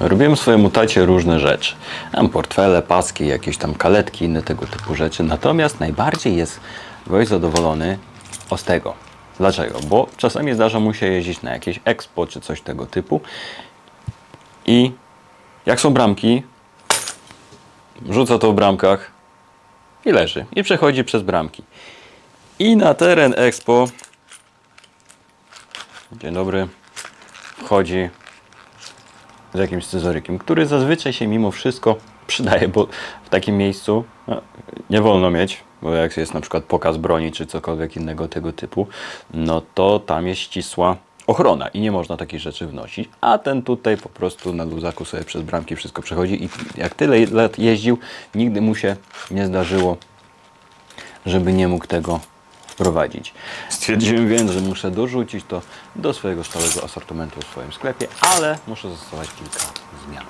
Robiłem swojemu tacie różne rzeczy. Tam portfele, paski, jakieś tam kaletki, inne tego typu rzeczy. Natomiast najbardziej jest gość zadowolony z tego. Dlaczego? Bo czasami zdarza mu się jeździć na jakieś expo czy coś tego typu. I jak są bramki, rzuca to w bramkach i leży. I przechodzi przez bramki. I na teren expo. Dzień dobry. Wchodzi z jakimś scyzorykiem, który zazwyczaj się mimo wszystko przydaje, bo w takim miejscu no, nie wolno mieć, bo jak jest na przykład pokaz broni czy cokolwiek innego tego typu, no to tam jest ścisła ochrona i nie można takich rzeczy wnosić, a ten tutaj po prostu na luzaku sobie przez bramki wszystko przechodzi i jak tyle lat jeździł, nigdy mu się nie zdarzyło, żeby nie mógł tego wprowadzić. Stwierdziłem więc, że muszę dorzucić to do swojego stałego asortymentu w swoim sklepie, ale muszę zastosować kilka zmian.